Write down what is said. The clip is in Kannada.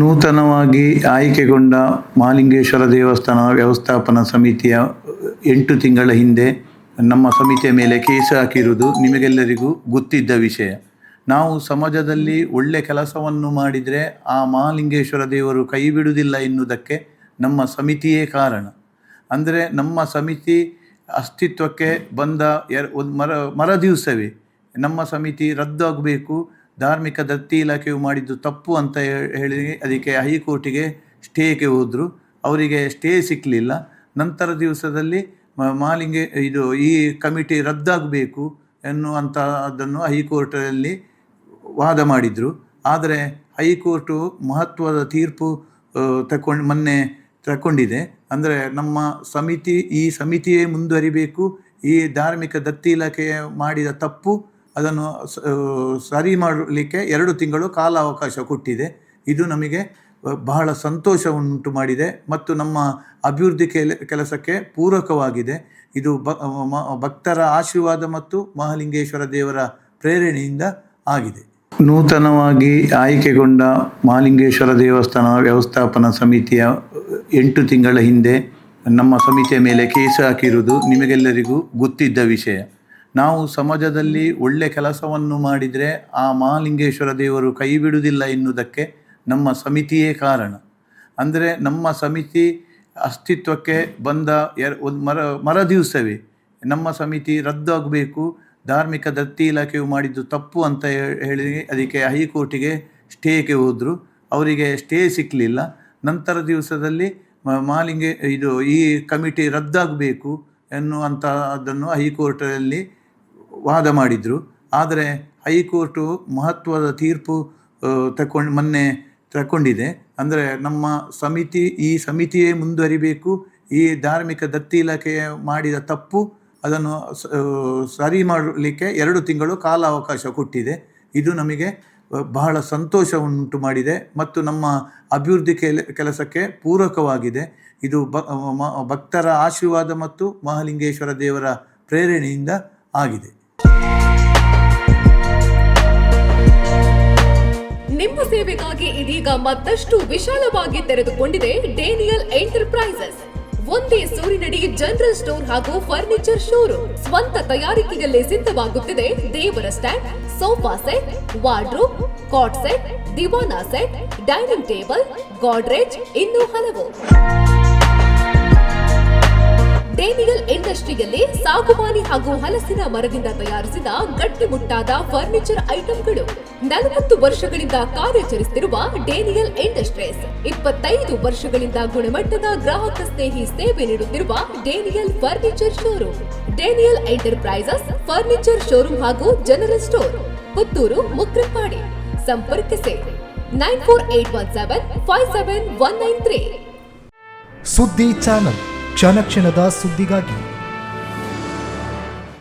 ನೂತನವಾಗಿ ಆಯ್ಕೆಗೊಂಡ ಮಹಾಲಿಂಗೇಶ್ವರ ದೇವಸ್ಥಾನ ವ್ಯವಸ್ಥಾಪನಾ ಸಮಿತಿಯ ಎಂಟು ತಿಂಗಳ ಹಿಂದೆ ನಮ್ಮ ಸಮಿತಿಯ ಮೇಲೆ ಕೇಸ್ ಹಾಕಿರುವುದು ನಿಮಗೆಲ್ಲರಿಗೂ ಗೊತ್ತಿದ್ದ ವಿಷಯ. ನಾವು ಸಮಾಜದಲ್ಲಿ ಒಳ್ಳೆ ಕೆಲಸವನ್ನು ಮಾಡಿದರೆ ಆ ಮಹಾಲಿಂಗೇಶ್ವರ ದೇವರು ಕೈ ಬಿಡುವುದಿಲ್ಲ ಎನ್ನುವುದಕ್ಕೆ ನಮ್ಮ ಸಮಿತಿಯೇ ಕಾರಣ. ಅಂದರೆ ನಮ್ಮ ಸಮಿತಿ ಅಸ್ತಿತ್ವಕ್ಕೆ ಬಂದ ಎರ ಒಂದು ಮರ ಮರ ದಿವಸವೇ ನಮ್ಮ ಸಮಿತಿ ರದ್ದಾಗಬೇಕು ಧಾರ್ಮಿಕ ದತ್ತಿ ಇಲಾಖೆಯು ಮಾಡಿದ್ದು ತಪ್ಪು ಅಂತ ಹೇಳಿ ಅದಕ್ಕೆ ಹೈಕೋರ್ಟಿಗೆ ಸ್ಟೇಗೆ ಹೋದರು. ಅವರಿಗೆ ಸ್ಟೇ ಸಿಕ್ಕಲಿಲ್ಲ ನಂತರ ದಿವಸದಲ್ಲಿ ಮ- ಮಹಾಲಿಂಗೆ ಇದು ಈ ಕಮಿಟಿ ರದ್ದಾಗಬೇಕು ಅದನ್ನು ಹೈಕೋರ್ಟಲ್ಲಿ ವಾದ ಮಾಡಿದರು. ಆದರೆ ಹೈಕೋರ್ಟು ಮಹತ್ವದ ತೀರ್ಪು ತಕೊಂಡು ಮೊನ್ನೆ ತಕೊಂಡಿದೆ ಅಂದರೆ ನಮ್ಮ ಸಮಿತಿ, ಈ ಸಮಿತಿಯೇ ಮುಂದುವರಿಬೇಕು. ಈ ಧಾರ್ಮಿಕ ದತ್ತಿ ಇಲಾಖೆ ಮಾಡಿದ ತಪ್ಪು ಅದನ್ನು ಸರಿ ಮಾಡಲಿಕ್ಕೆ ಎರಡು ತಿಂಗಳು ಕಾಲಾವಕಾಶ ಕೊಟ್ಟಿದೆ. ಇದು ನಮಗೆ ಬಹಳ ಸಂತೋಷವನ್ನುಂಟು ಮಾಡಿದೆ ಮತ್ತು ನಮ್ಮ ಅಭಿವೃದ್ಧಿ ಕೆಲ, ಕೆಲಸಕ್ಕೆ ಪೂರಕವಾಗಿದೆ. ಇದು ಭಕ್ತರ ಆಶೀರ್ವಾದ ಮತ್ತು ಮಹಾಲಿಂಗೇಶ್ವರ ದೇವರ ಪ್ರೇರಣೆಯಿಂದ ಆಗಿದೆ. ನೂತನವಾಗಿ ಆಯ್ಕೆಗೊಂಡ ಮಹಾಲಿಂಗೇಶ್ವರ ದೇವಸ್ಥಾನ ವ್ಯವಸ್ಥಾಪನಾ ಸಮಿತಿಯ ಎಂಟು ತಿಂಗಳ ಹಿಂದೆ ನಮ್ಮ ಸಮಿತಿಯ ಮೇಲೆ ಕೇಸು ಹಾಕಿರುವುದು ನಿಮಗೆಲ್ಲರಿಗೂ ಗೊತ್ತಿದ್ದ ವಿಷಯ. ನಾವು ಸಮಾಜದಲ್ಲಿ ಒಳ್ಳೆ ಕೆಲಸವನ್ನು ಮಾಡಿದರೆ ಆ ಮಹಾಲಿಂಗೇಶ್ವರ ದೇವರು ಕೈ ಬಿಡುವುದಿಲ್ಲ ಎನ್ನುವುದಕ್ಕೆ ನಮ್ಮ ಸಮಿತಿಯೇ ಕಾರಣ. ಅಂದರೆ ನಮ್ಮ ಸಮಿತಿ ಅಸ್ತಿತ್ವಕ್ಕೆ ಬಂದ ಎರ, ಒಂದು ಮರ ಮರ ನಮ್ಮ ಸಮಿತಿ ರದ್ದಾಗಬೇಕು, ಧಾರ್ಮಿಕ ದತ್ತಿ ಇಲಾಖೆಯು ಮಾಡಿದ್ದು ತಪ್ಪು ಅಂತ ಹೇಳಿ ಅದಕ್ಕೆ ಹೈಕೋರ್ಟಿಗೆ ಸ್ಟೇಗೆ ಹೋದರು. ಅವರಿಗೆ ಸ್ಟೇ ಸಿಕ್ಕಲಿಲ್ಲ ನಂತರ ದಿವಸದಲ್ಲಿ ಮಾಲಿಂಗೆ ಇದು ಈ ಕಮಿಟಿ ರದ್ದಾಗಬೇಕು ಅದನ್ನು ಹೈಕೋರ್ಟಲ್ಲಿ ವಾದ ಮಾಡಿದರು. ಆದರೆ ಹೈಕೋರ್ಟು ಮಹತ್ವದ ತೀರ್ಪು ತಕೊಂಡು ಮೊನ್ನೆ ತಕೊಂಡಿದೆ ಅಂದರೆ ನಮ್ಮ ಸಮಿತಿ, ಈ ಸಮಿತಿಯೇ ಮುಂದುವರಿಬೇಕು, ಈ ಧಾರ್ಮಿಕ ದತ್ತಿ ಇಲಾಖೆ ಮಾಡಿದ ತಪ್ಪು, ಅದನ್ನು ಸರಿ ಮಾಡಲಿಕ್ಕೆ ಎರಡು ತಿಂಗಳು ಕಾಲಾವಕಾಶ ಕೊಟ್ಟಿದೆ. ಇದು ನಮಗೆ ಬಹಳ ಸಂತೋಷವನ್ನುಂಟು ಮಾಡಿದೆ ಮತ್ತು ನಮ್ಮ ಅಭಿವೃದ್ಧಿ ಕೆಲ, ಕೆಲಸಕ್ಕೆ ಪೂರಕವಾಗಿದೆ. ಇದು ಭಕ್ತರ ಆಶೀರ್ವಾದ ಮತ್ತು ಮಹಾಲಿಂಗೇಶ್ವರ ದೇವರ ಪ್ರೇರಣೆಯಿಂದ ಆಗಿದೆ. ಸೇವೆಗಾಗಿ ಇದೀಗ ಮತ್ತಷ್ಟು ವಿಶಾಲವಾಗಿ ತೆರೆದುಕೊಂಡಿದೆ ಡೇನಿಯಲ್ ಎಂಟರ್ಪ್ರೈಸಸ್ ಒಂದೇ ಸೂರಿನಡಿ ಜನರಲ್ ಸ್ಟೋರ್ ಹಾಗೂ ಫರ್ನಿಚರ್ ಶೋರೂಮ್ ಸ್ವಂತ ತಯಾರಿಕೆಯಲ್ಲೇ ಸಿದ್ಧವಾಗುತ್ತಿದೆ ದೇವರ stand, sofa set, wardrobe, cot set, Diwana set, dining table, Godrej ಇನ್ನೂ ಹಲವು. ಡೇನಿಯಲ್ ಇಂಡಸ್ಟ್ರಿಯಲ್ಲಿ ಸಾಗುವಾನಿ ಹಾಗೂ ಹಲಸಿನ ಮರದಿಂದ ತಯಾರಿಸಿದ ಗಟ್ಟಿಮುಟ್ಟಾದ ಫರ್ನಿಚರ್ ಐಟಂಗಳು. ನಲವತ್ತು ವರ್ಷಗಳಿಂದ ಕಾರ್ಯಾಚರಿಸುತ್ತಿರುವ ಡೇನಿಯಲ್ ಇಂಡಸ್ಟ್ರೀಸ್. ಇಪ್ಪತ್ತೈದು ವರ್ಷಗಳಿಂದ ಗುಣಮಟ್ಟದ ಗ್ರಾಹಕ ಸ್ನೇಹಿ ಸೇವೆ ನೀಡುತ್ತಿರುವ Daniel furniture showroom. Daniel enterprises furniture showroom ಹಾಗೂ ಜನರಲ್ ಸ್ಟೋರ್. ಪುತ್ತೂರು ಮುಕ್ರಪಾಡಿ ಸಂಪರ್ಕಿಸಿ. Nine four eight one seven five seven one nine three. ಸುದ್ದಿ ಚಾನಲ್. ಕ್ಷಣ ಕ್ಷಣದ ಸುದ್ದಿಗಾಗಿ